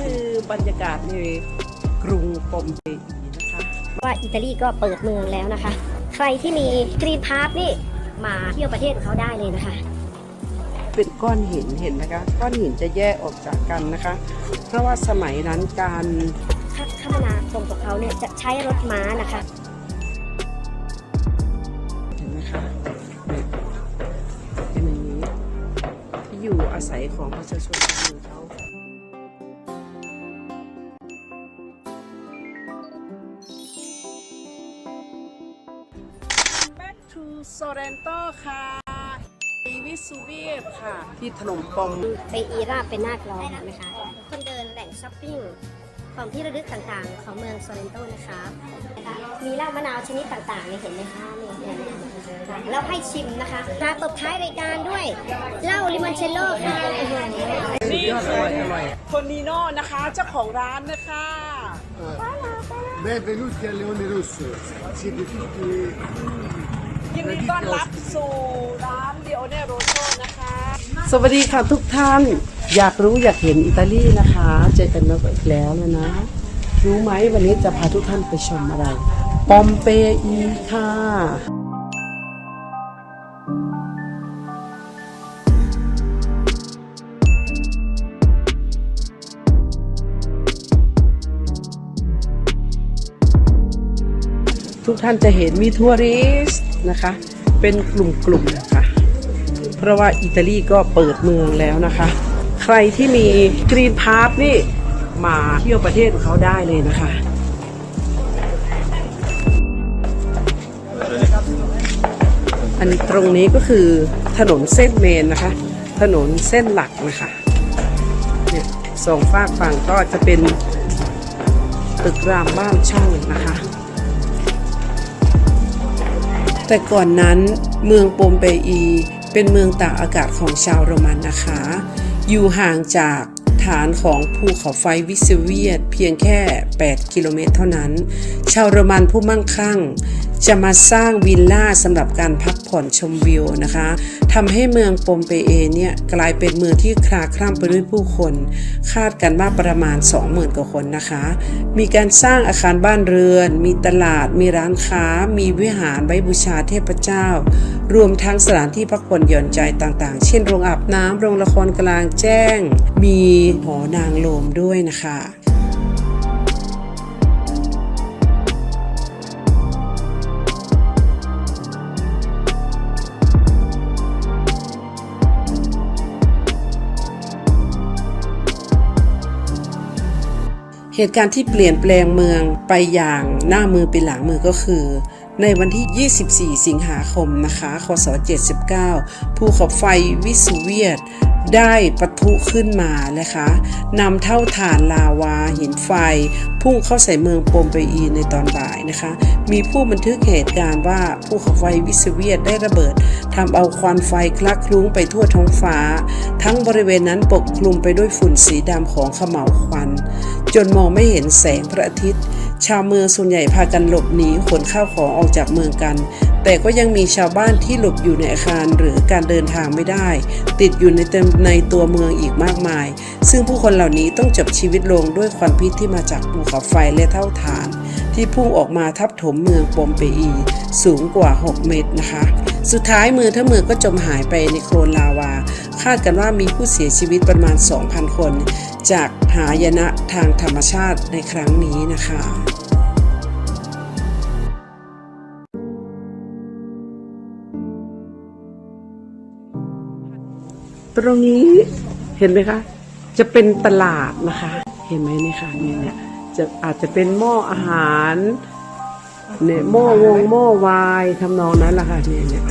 คือบรรยากาศในกรุงปอมเปอีนะคะ ว่าอิตาลีก็เปิดเมืองแล้วนะคะ ใครที่มีกรีนพาสนี่มาเที่ยวประเทศของเขาได้เลยนะคะ เป็นก้อนหินเห็นไหมคะ ก้อนหินจะแยกออกจากกันนะคะ เพราะว่าสมัยนั้นการคมนาคมของเขาเนี่ยจะใช้รถม้านะคะเห็นไหมคะเป็นอย่างนี้ที่อยู่อาศัยของประชาชนชา วเมืองเขา Back to Sorrento ค่ะวิสูเวียบค่ะ ที่ถนนปอมไปอีราบเป็นหน้ากลองนะคะคนเดินแหล่งช้อปปิ้งของที่ระลึกต่างๆ ของเมืองโซเลนโตนะคะนะคะมีเหล้ามะนาวชนิดต่างๆเนี่ยเห็นไหมคะเนี่ยเนี่ยเนี่ยนะคะแล้วให้ชิมนะคะมาตบท้ายรายการด้วยเหล้าลิมอนเชลโล่ค่ะโอ้โหนี่คือโทนิโน่นะคะเจ้าของร้านนะคะ Benvenuti a Leone Rosso. Siete tutti ยินดีต้อนรับสู่ร้านเดียวเนโรโซนะคะ สวัสดีค่ะทุกท่าน อยากรู้อยากเห็นอิตาลีนะคะ เจอกันมาอีกแล้วนะนะ รู้ไหมวันนี้จะพาทุกท่านไปชมอะไร ปอมเปอีค่ะ ทุกท่านจะเห็นมีทัวริสต์นะคะ เป็นกลุ่มๆนะคะ เพราะว่าอิตาลีก็เปิดเมืองแล้วนะคะ ใครที่มีกรีนพาสนี่มาเที่ยวประเทศของเขาได้เลยนะคะอันตรงนี้ก็คือถนนเส้นเมนนะคะ ถนนเส้นหลักนะคะเนี่ยสองฝากฝั่งก็จะเป็นตึกรามบ้านช่องนะคะ แต่ก่อนนั้นเมืองโปมเปอี เป็นเมืองตากอากาศของชาวโรมันนะคะ อยู่ห่างจาก ฐานของภูเขาไฟวิสเวียตเพียงแค่ 8 กิโลเมตรเท่านั้น ชาวโรมันผู้มั่งคั่ง จะมาสร้างวิลล่าสำหรับการพักผ่อนชมวิวนะคะทำให้เมืองปมเปเอเนี่ยกลายเป็นเมืองที่คลาคล่ำไปด้วยผู้คน คาดกันว่าประมาณ 20,000 กว่าคนนะคะ มีการสร้างอาคารบ้านเรือน มีตลาด มีร้านค้า มีวิหารไว้บูชาเทพเจ้า รวมทั้งสถานที่พักผ่อนหย่อนใจต่างๆ เช่นโรงอาบน้ำโรงละครกลางแจ้ง มีหอนางโลมด้วยนะคะเหตุการณ์ที่เปลี่ยนแปลงเมืองไปอย่างหน้ามือเป็นหลังมือก็คือ ในวันที่ 24 สิงหาคมนะคะ คศ 79 ภูเขาไฟวิสุเวียตได้ปะ ทุขึ้นมานะคะนำเท่าฐานลาวาหินไฟ พุ่งเข้าใส่เมืองโปมเปอีในตอนบ่ายนะคะ มีผู้บันทึกเหตุการณ์ว่าภูเขาไฟวิสเวียตได้ระเบิดทำเอาควันไฟคลักคลุ้งไปทั่วท้องฟ้า ทั้งบริเวณนั้นปกคลุมไปด้วยฝุ่นสีดำของขม่าวควัน จนมองไม่เห็นแสงพระอาทิตย์ ชาวเมืองส่วนใหญ่พากันหลบหนีขนข้าวของออกจากเมืองกัน แต่ก็ยังมีชาวบ้านที่หลบอยู่ในอาคารหรือการเดินทางไม่ได้ ติดอยู่ในเต็มในตัวเมืองอีกมากมาย ซึ่งผู้คนเหล่านี้ต้องจบชีวิตลงด้วยควันพิษที่มาจากภูเขาไฟและเท่าฐาน ที่พุ่งออกมาทับถมเมืองปอมเปอี สูงกว่า 6 เมตรนะคะ สุดท้ายเมืองทั้งเมืองก็จมหายไปในโคลนลาวา คาดกันว่ามีผู้เสียชีวิตประมาณ 2,000 คน จากหายนะทางธรรมชาติในครั้งนี้นะคะตรงนี้เห็นไหมคะ จะเป็นตลาดนะคะ เห็นไหมเนี่ยค่ะเนี่ยเนี่ยจะอาจจะเป็นหม้ออาหารเนี่ยหม้อวงหม้อวายทำนองนั้นแหละค่ะเนี่ยเนี่ย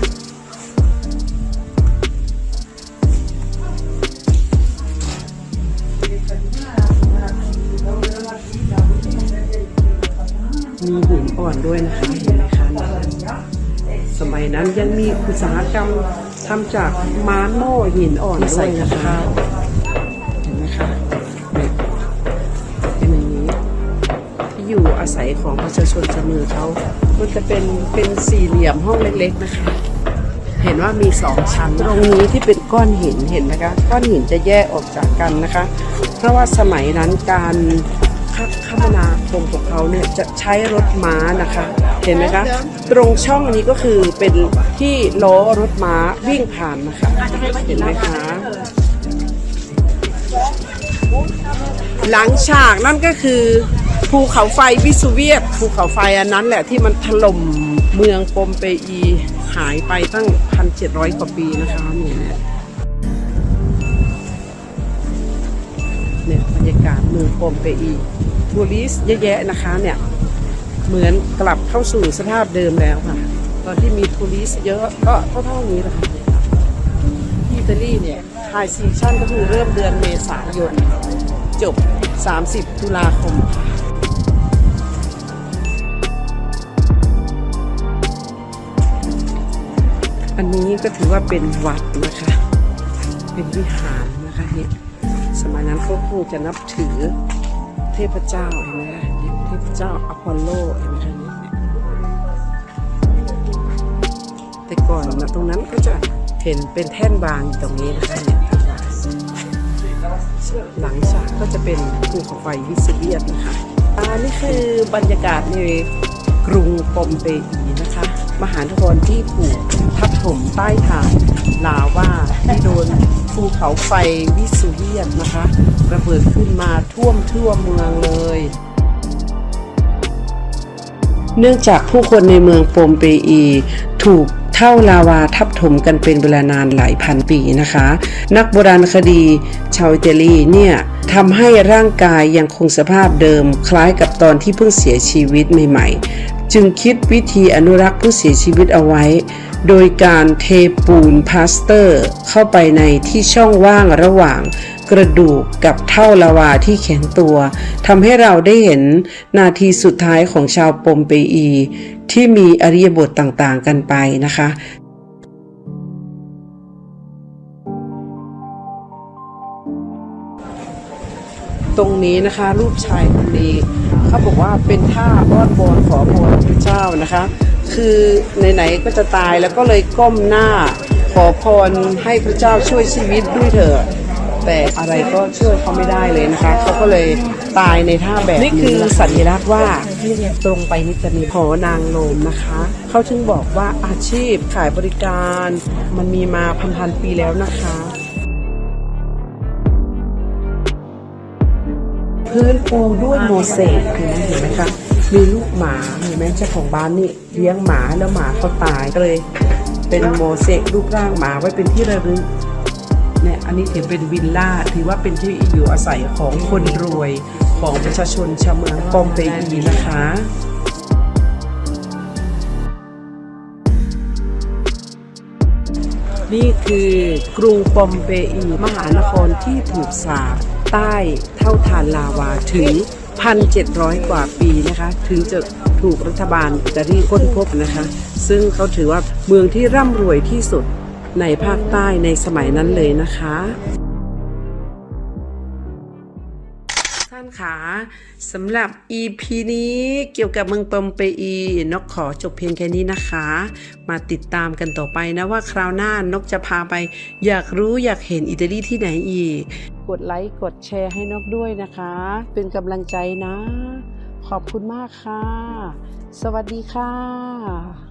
ด้วยนะคะเห็นไหมคะสมัยนั้นยังมีอุตสาหกรรมทำจากม้านหม้อหินอ่อนด้วยนะคะเห็นไหมคะเนี่ยเป็นอย่างนี้ที่อยู่อาศัยของประชาชนชาวเมือเขามันจะเป็นเป็นสี่เหลี่ยมห้องเล็กๆนะคะ เห็นว่ามีสองชั้นตรงนี้ที่เป็นก้อนหินเห็นไหมคะก้อนหินจะแยกออกจากกันนะคะ เพราะว่าสมัยนั้นการ คมนาคมของเขาเนี่ยจะใช้รถม้านะคะ เห็นไหมคะ ตรงช่องนี้ก็คือเป็นที่ล้อรถม้าวิ่งผ่านนะคะ เห็นไหมคะ หลังฉากนั่นก็คือภูเขาไฟวิสุเวียตภูเขาไฟอันนั้นแหละที่มันถล่มเมืองปมเปอีหายไปตั้ง 1,700 กว่าปีนะคะเนี่ยเนี่ยบรรยากาศเมืองปมเปอี ทัวริสเยอะแยะนะคะเนี่ยเหมือนกลับเข้าสู่สภาพเดิมแล้วค่ะ ตอนที่มีทัวริสเยอะก็เท่าๆนี้แหละค่ะอิตาลีเนี่ยไฮซีชั่นก็คือเริ่มเดือนเมษายน จบ 30 ตุลาคมค่ะอันนี้ก็ถือว่าเป็นวัดนะคะ เป็นวิหารนะคะเนี่ยสมัยนั้นเขาคงจะนับถือ ทพเจ้าเห็นไหมคะเนี่ยเทพเจ้าอพอลโลเห็นไหมคะนี่แต่ก่อนนะตรงนั้นก็จะเห็นเป็นแท่นบางอยู่ตรงนี้นะคะเนี่ยหลังฉากก็จะเป็นภูเขาไฟวิสเวียตนะคะอันนี้คือบรรยากาศในกรุงปอมเปอีนะคะ มหานครที่ผูกทับถมใต้ฐานลาว่าที่โดนภูเขาไฟวิสเวียตนะคะระเบิดขึ้นมาท่วมทั่วเมืองเลย เนื่องจากผู้คนในเมืองโปมเปอีถูก เท่าลาวาทับถมกันเป็นเวลานานหลายพันปีนะคะ นักโบราณคดีชาวอิตาลีเนี่ยทำให้ร่างกายยังคงสภาพเดิมคล้ายกับตอนที่เพิ่งเสียชีวิตใหม่ ๆ จึงคิดวิธีอนุรักษ์ผู้เสียชีวิตเอาไว้ โดยการเทปูนพลาสเตอร์ เข้าไปในที่ช่องว่างระหว่าง กระดูกกับเท่าลาวาที่แข็งตัวทำให้เราได้เห็นนาทีสุดท้ายของชาวปมเปอี ที่มีอริยบทต่างๆกันไปนะคะตรงนี้นะคะรูปชายคนนี้เขาบอกว่าเป็นท่าอ้อนวอนขอพรพระเจ้านะคะ คือไหนๆก็จะตายแล้วก็เลยก้มหน้าขอพรให้พระเจ้าช่วยชีวิตด้วยเถอะ แต่อะไรก็ช่วยเขาไม่ได้เลยนะคะเขาก็เลยตายในท่าแบบนี้คือสัญลักษณ์ว่าตรงไปนิจะมีหอนางโลมนะคะเขาถึงบอกว่าอาชีพขายบริการมันมีมาพันๆปีแล้วนะคะพื้นปูด้วยโมเสกเห็นไหมเห็นไหมคะมีลูกหมาเห็นไหมเจ้าของบ้านนี่เลี้ยงหมาแล้วหมาเขาตายก็เลย เป็นโมเสกรูปร่างหมาไว้เป็นที่ระลึก เนี่ยอันนี้ถือเป็นวิลล่าถือว่าเป็นที่อยู่อาศัยของคนรวยของประชาชนชาวเมืองปอมเปอีนะคะนี่คือกรุงปอมเปอีมหานครที่ถูกสาบใต้เท่าทานลาวาถึง 1,700 กว่าปีนะคะ ถึงจะถูกรัฐบาลอิตาลีค้นพบนะคะ ซึ่งเขาถือว่าเมืองที่ร่ำรวยที่สุด ในภาคใต้ในสมัยนั้นเลยนะคะท่านขาสำหรับ EP นี้เกี่ยวกับเมืองปอมเปอีนกขอจบเพียงแค่นี้นะคะ มาติดตามกันต่อไปนะว่าคราวหน้านกจะพาไป อยากรู้อยากเห็นอิตาลีที่ไหนอีก กดไลค์กดแชร์ให้นกด้วยนะคะ เป็นกำลังใจนะ ขอบคุณมากค่ะ สวัสดีค่ะ